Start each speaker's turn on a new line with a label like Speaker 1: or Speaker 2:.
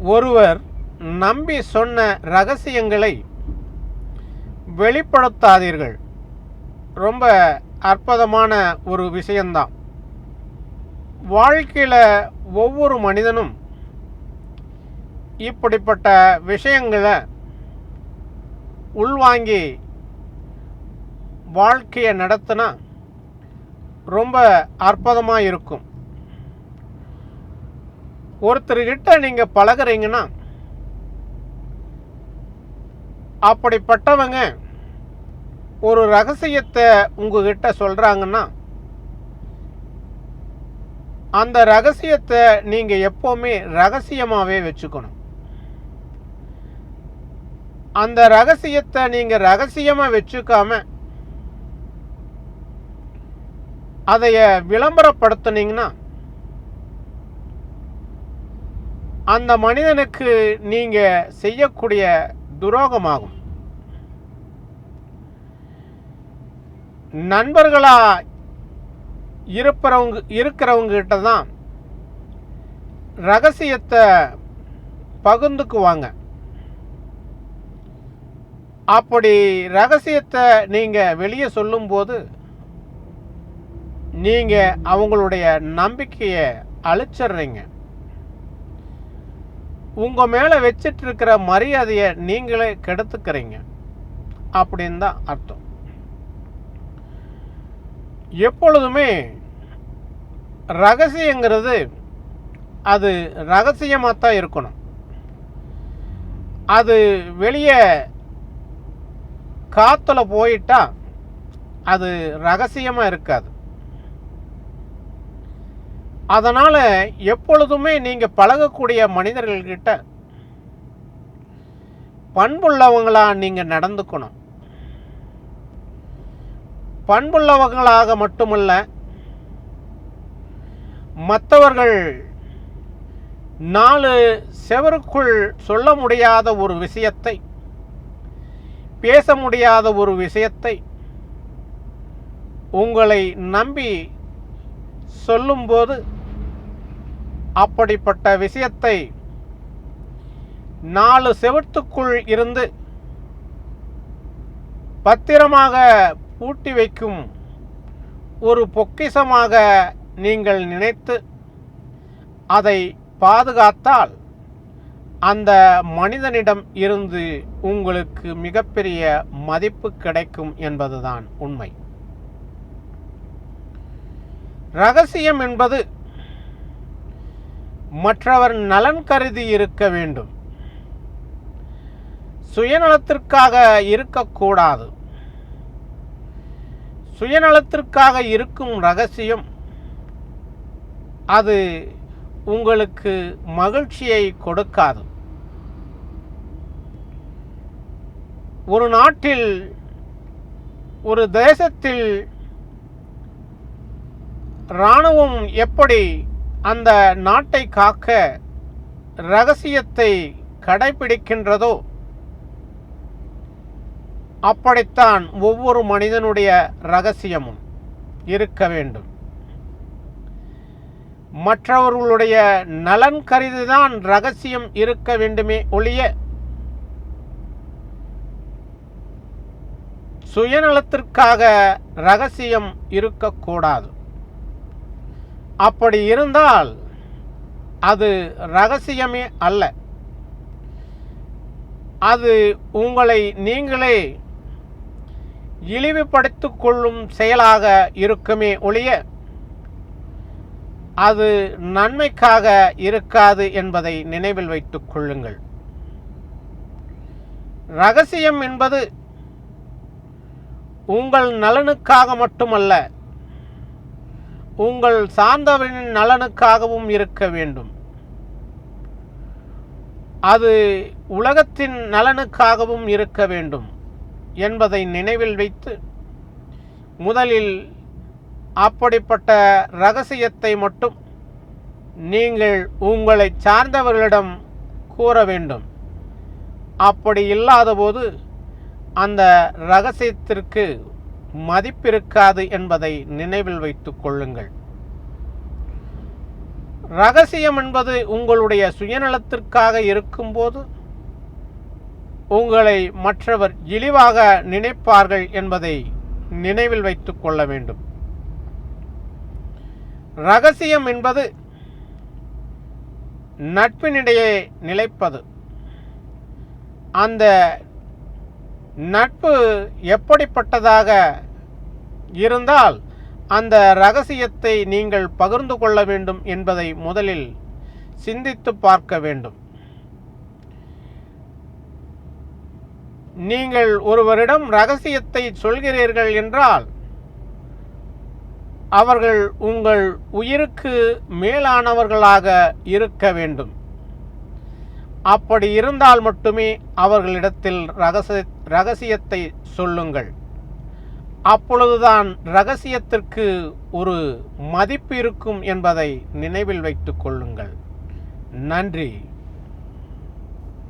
Speaker 1: ஒருவர் நம்பி சொன்ன ரகசியங்களை வெளிப்படுத்தாதீர்கள். ரொம்ப அற்புதமான ஒரு விஷயந்தான் வாழ்க்கையில் ஒவ்வொரு மனிதனும் இப்படிப்பட்ட விஷயங்களை உள்வாங்கி வாழ்க்கையை நடத்தினா ரொம்ப அற்புதமாக இருக்கும். ஒருத்தர்கிட்ட நீங்கள் பழகுறீங்கன்னா அப்படிப்பட்டவங்க ஒரு ரகசியத்தை உங்ககிட்ட சொல்கிறாங்கன்னா அந்த ரகசியத்தை நீங்கள் எப்போவுமே ரகசியமாகவே வச்சுக்கணும். அந்த ரகசியத்தை நீங்கள் ரகசியமாக வச்சுக்காம அதைய விளம்பரப்படுத்துனீங்கன்னா அந்த மனிதனுக்கு நீங்கள் செய்யக்கூடிய துரோகமாகும். நண்பர்களா இருப்பறவங்க இருக்கிறவங்க கிட்ட தான் ரகசியத்தை பகிர்ந்துக்குவாங்க. அப்படி ரகசியத்தை நீங்கள் வெளியே சொல்லும்போது நீங்கள் அவங்களுடைய நம்பிக்கையை அழிச்சிடுறீங்க உங்கள் மேலே வச்சிட்டு இருக்கிற மரியாதையை நீங்களே கெடுத்துக்கிறீங்க. அப்படின்னு தான் அர்த்தம். எப்பொழுதுமே ரகசியங்கிறது அது ரகசியமாக தான் இருக்கணும். அது வெளியே காற்றுல போயிட்டா அது ரகசியமாக இருக்காது. அதனால் எப்பொழுதுமே நீங்கள் பழகக்கூடிய மனிதர்கள்கிட்ட பண்புள்ளவங்களாக நீங்கள் நடந்துக்கணும். பண்புள்ளவங்களாக மட்டுமல்ல மற்றவர்கள் நாலு செவருக்குள் சொல்ல முடியாத ஒரு விஷயத்தை பேச முடியாத ஒரு விஷயத்தை உங்களை நம்பி சொல்லும்போது அப்படிப்பட்ட விஷயத்தை நாலு செவத்துக்குள் இருந்து பத்திரமாக பூட்டி வைக்கும் ஒரு பொக்கிஷமாக நீங்கள் நினைத்து அதை பாதுகாத்தால் அந்த மனிதனிடம் இருந்து உங்களுக்கு மிகப்பெரிய மதிப்பு கிடைக்கும் என்பதுதான் உண்மை. ரகசியம் என்பது மற்றவர் நலன் கருதி இருக்க வேண்டும். சுயநலத்திற்காக இருக்கக்கூடாது. சுயநலத்திற்காக இருக்கும் ரகசியம் அது உங்களுக்கு மகிழ்ச்சியை கொடுக்காது. ஒரு நாட்டில் ஒரு தேசத்தில் இராணுவம் எப்படி அந்த நாட்டை காக்க ரகசியத்தை கடைபிடிக்கின்றதோ? அப்படித்தான் ஒவ்வொரு மனிதனுடைய ரகசியமும் இருக்க வேண்டும். மற்றவர்களுடைய நலன் கருதிதான் ரகசியம் இருக்க வேண்டுமே ஒழிய சுயநலத்திற்காக ரகசியம் இருக்கக்கூடாது. அப்படி இருந்தால் அது ரகசியமே அல்ல. அது உங்களை நீங்களே இழிவுபடுத்திக் கொள்ளும் செயலாக இருக்குமே ஒழிய அது நன்மைக்காக இருக்காது என்பதை நினைவில் வைத்துக் கொள்ளுங்கள். ரகசியம் என்பது உங்கள் நலனுக்காக மட்டுமல்ல உங்கள் சார்ந்தவரின் நலனுக்காகவும் இருக்க வேண்டும். அது உலகத்தின் நலனுக்காகவும் இருக்க வேண்டும் என்பதை நினைவில் வைத்து முதலில் அப்படிப்பட்ட ரகசியத்தை மட்டும் நீங்கள் உங்களை சார்ந்தவர்களிடம் கூற வேண்டும். அப்படி இல்லாதபோது அந்த ரகசியத்திற்கு மதிப்பிருக்காது என்பதை நினைவில் வைத்துக் கொள்ளுங்கள். ரகசியம் என்பது உங்களுடைய சுயநலத்திற்காக இருக்கும்போது உங்களை மற்றவர் இழிவாக நினைப்பார்கள் என்பதை நினைவில் வைத்துக் கொள்ள வேண்டும். ரகசியம் என்பது நட்பினிடையே நிலைப்பது. அந்த நட்பு எப்படிப்பட்டதாக இருந்தால் அந்த ரகசியத்தை நீங்கள் பகிர்ந்து கொள்ள வேண்டும் என்பதை முதலில் சிந்தித்து பார்க்க வேண்டும். நீங்கள் ஒருவரிடம் ரகசியத்தை சொல்கிறீர்கள் என்றால் அவர்கள் உங்கள் உயிருக்கு மேலானவர்களாக இருக்க வேண்டும். அப்படி இருந்தால் மட்டுமே அவர்களிடத்தில் ரகசிய ரகசியத்தை சொல்லுங்கள். அப்பொழுதுதான் ரகசியத்திற்கு ஒரு மதிப்பு இருக்கும் என்பதை நினைவில் வைத்துக் கொள்ளுங்கள். நன்றி.